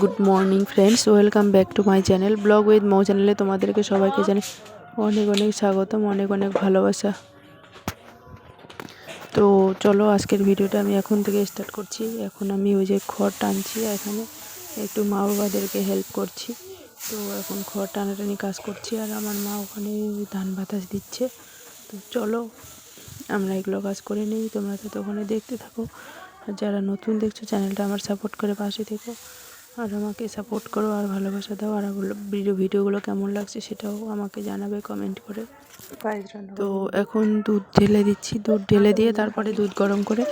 Good morning friends welcome back to my channel vlog with Mou চ্যানেলে তোমাদেরকে সবাইকে জানি অনেক অনেক স্বাগতম, অনেক অনেক ভালোবাসা। তো চলো আজকের ভিডিওটা আমি এখন থেকে স্টার্ট করছি। এখন আমি ওই যে খড় টানছি, এখানে একটু মা বাবাদেরকে হেল্প করছি। তো এখন খড় টানাটানি কাজ করছি আর আমার মা ওখানে ধান বাতাস দিচ্ছে। তো চলো আমরা এগুলো কাজ করে নিই, তোমরা তো ওখানে দেখতে থাকো। আর যারা নতুন দেখছ চ্যানেলটা আমার সাপোর্ট করে পাশে থেকো। আর আমাকে সাপোর্ট করো আর ভালোবাসা দাও। আর ভিডিও ভিডিওগুলো কেমন লাগছে সেটাও আমাকে জানাবে কমেন্ট করে। তো এখন দুধ ঢেলে দিচ্ছি। দুধ ঢেলে দিয়ে তারপরে দুধ গরম করে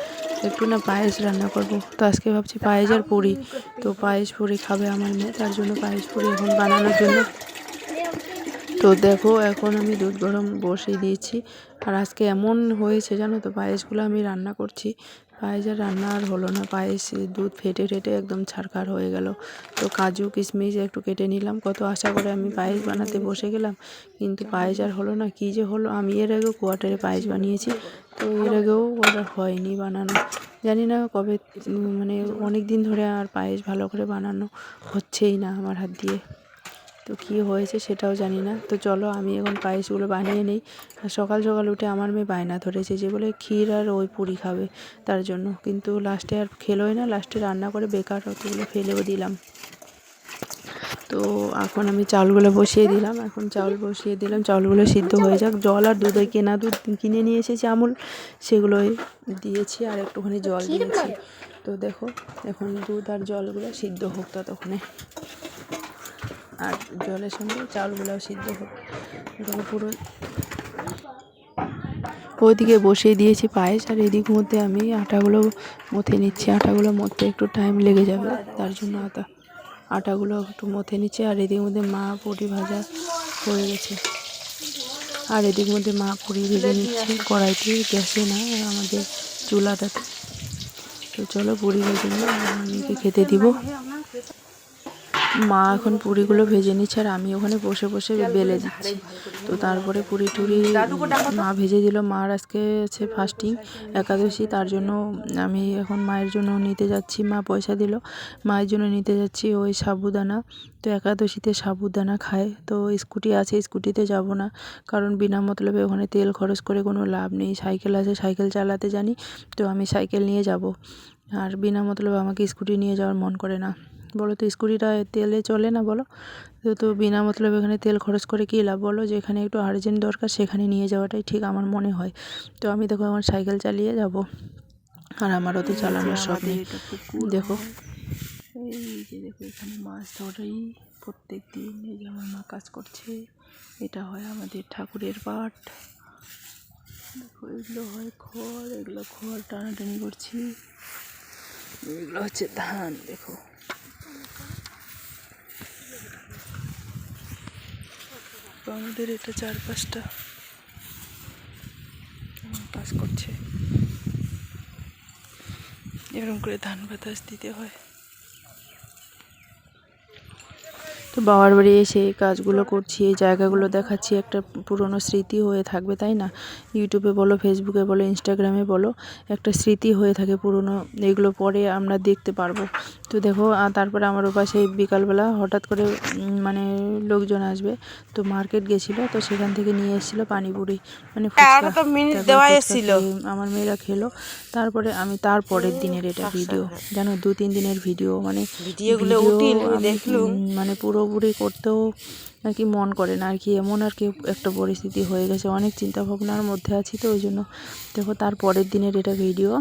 একটু না পায়েস রান্না করব। তো আজকে ভাবছি পায়েস আর পুরি। তো পায়েস পুরি খাবে আমার মেয়ে তার জন্য পায়েস পুরি এখন বানানোর জন্য। তো দেখো এখন আমি দুধ গরম বসিয়ে দিয়েছি। আর আজকে এমন হয়েছে জানো তো, পায়েসগুলো আমি রান্না করছি। পায়েস আর রান্না আর হলো না, পায়েস, দুধ ফেটে ফেটে একদম ছাড়খার হয়ে গেল। তো কাজু, কিশমিশ একটু কেটে নিলাম। কত আশা করে আমি পায়েস বানাতে বসে গেলাম, কিন্তু পায়েস আর হলো না, কী যে হলো? আমি এর আগেও কোয়ার্টারে পায়েস বানিয়েছি, তো এর আগেও ওটা হয়নি বানানো। জানি না কবে মানে অনেক দিন ধরে আর পায়েস ভালো করে বানানো হচ্ছেই না আমার হাত দিয়ে। তো কী হয়েছে সেটাও জানি না। তো চলো আমি এখন পায়েসগুলো বানিয়ে নিই। সকাল সকাল উঠে আমার মেয়ে বায়না ধরেছে যে বলে ক্ষীর আর ওই পুরি খাবে তার জন্য। কিন্তু লাস্টে আর খেলোই না লাস্টে রান্না করে বেকার অতগুলো ফেলেও দিলাম। তো এখন আমি চাউলগুলো বসিয়ে দিলাম, এখন চাউল বসিয়ে দিলাম। চাউলগুলো সিদ্ধ হয়ে যাক। জল আর দুধ কেনা দুধ কিনে নিয়ে এসেছি আমুল। সেগুলোই দিয়েছি আর একটুখানি জল দিয়েছি। তো দেখো, এখন দুধ আর জলগুলো সিদ্ধ হোক ততক্ষণে। আর জলের সঙ্গে চাউলগুলোও সিদ্ধ দেখো পুরো ওইদিকে বসিয়ে দিয়েছি পায়েস, আর এদিক মধ্যে আমি আটাগুলো মথে নিচ্ছি। আটাগুলো মধ্যে একটু টাইম লেগে যাবে, তার জন্য আটা, আটাগুলো একটু মথে নিচ্ছে। আর এদিক মধ্যে মা পুরি ভাজা হয়ে গেছে। আর এদিক মধ্যে মা পুরি ভেজে নিচ্ছে। কড়াইতে গ্যাসে না, আমাদের চুলাটাতে। তো চলো পুরি ভেজে নিয়ে আমি খেতে দিব। মা এখন পুরিগুলো ভেজে নিচ্ছে আর আমি ওখানে বসে বসে বেলে দিচ্ছি। তো তারপরে পুরি টুরি মা ভেজে দিল। মার আজকে আছে ফাস্টিং একাদশী, তার জন্য আমি এখন মায়ের জন্য নিতে যাচ্ছি। মা পয়সা দিল। মায়ের জন্য নিতে যাচ্ছি ওই সাবুদানা। তো একাদশীতে সাবুদানা খায়। তো স্কুটি আছে, স্কুটিতে যাব না। কারণ বিনা মতলবে ওখানে তেল খরচ করে কোনো লাভ নেই। সাইকেল আছে, সাইকেল চালাতে জানি। তো আমি সাইকেল নিয়ে যাব। আর বিনা মতলবে আমাকে স্কুটি নিয়ে যাওয়ার মন করে না। বলো তো স্কুটিটা তেলে চলে না বলো? তো তো বিনা মতলব এখানে তেল খরচ করে কী লাভ বলো? যেখানে একটু আর্জেন্ট দরকার সেখানে নিয়ে যাওয়াটাই ঠিক আমার মনে হয়। তো আমি দেখো আমার সাইকেল চালিয়ে যাব আর আমার তো চালানোর শখ নেই। দেখো। এই যে দেখো এখানে মাছ ধরেই প্রত্যেক দিন এই যে আমার মা কাজ করছে এটা হয় আমাদের ঠাকুরের পাট দেখো এগুলো হয় খড় এগুলো খড় টানাটানি করছি এগুলো হচ্ছে ধান দেখো। আমাদের এটা চারপাশটা কাজ করছে। এরকম করে ধান বাতাস দিতে হয় তো বাবার বাড়ি এসে এই কাজগুলো করছি এই জায়গাগুলো দেখাচ্ছি একটা পুরনো স্মৃতি হয়ে থাকবে তাই না? ইউটিউবে বলো ফেসবুকে বলো ইনস্টাগ্রামে বলো একটা স্মৃতি হয়ে থাকে পুরনো এগুলো পরে আমরা দেখতে পারব। তো দেখো তারপরে আমার ওপাশে বিকালবেলা হঠাৎ করে মানে লোকজন আসবে তো মার্কেট গেছিল তো সেখান থেকে নিয়ে এসেছিল পানিপুরি মানে আমার মেয়েরা খেলো তারপরে আমি তার পরের দিনের এটা ভিডিও জানো দু তিন দিনের ভিডিও মানে মানে পুরোপুরি করতেও আর কি মন করে না। আর কি এমন আর কি একটা পরিস্থিতি হয়ে গেছে। অনেক চিন্তা ভাবনার মধ্যে আছি তো, ওই জন্য। দেখো, তার পরের দিনের এটা ভিডিও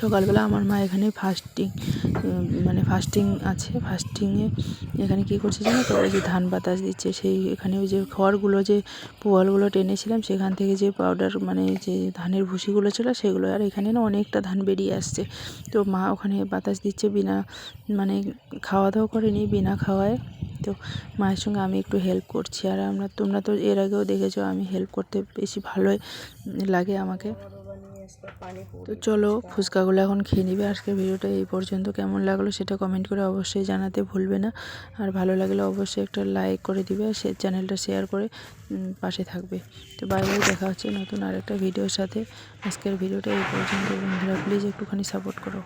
সকালবেলা আমার মা এখানে ফাস্টিং মানে ফাস্টিং আছে। ফাস্টিংয়ে এখানে কী করছে জানো তো? ওই যে ধান বাতাস দিচ্ছে। সেই এখানে ওই যে খড়গুলো যে পোয়ালগুলো টেনেছিলাম, সেখান থেকে যে পাউডার মানে যে ধানের ভুসিগুলো ছিল, সেগুলো আর এখানে না অনেকটা ধান বেরিয়ে আসছে। তো মা ওখানে বাতাস দিচ্ছে বিনা মানে খাওয়া দাওয়া করেনি, বিনা খাওয়ায়। তো মায়ের সঙ্গে আমি একটু হেল্প করছি। আর আমরা, তোমরা তো এর আগেও দেখেছ, আমি হেল্প করতে বেশি ভালোই লাগে আমাকে। তো চলো, ফুচকাগুলো এখন খেয়ে নিবে। আজকের ভিডিওটা এই পর্যন্ত। কেমন লাগল সেটা কমেন্ট করে অবশ্যই জানাতে ভুলবে না। আর ভালো লাগলে অবশ্যই একটা লাইক করে দিবে। আর সে চ্যানেলটা শেয়ার করে পাশে থাকবে। তো বাইরে দেখা হচ্ছে নতুন আরেকটা ভিডিওর সাথে। আজকের ভিডিওটা এই পর্যন্ত। বন্ধুরা প্লিজ একটুখানি সাপোর্ট করো।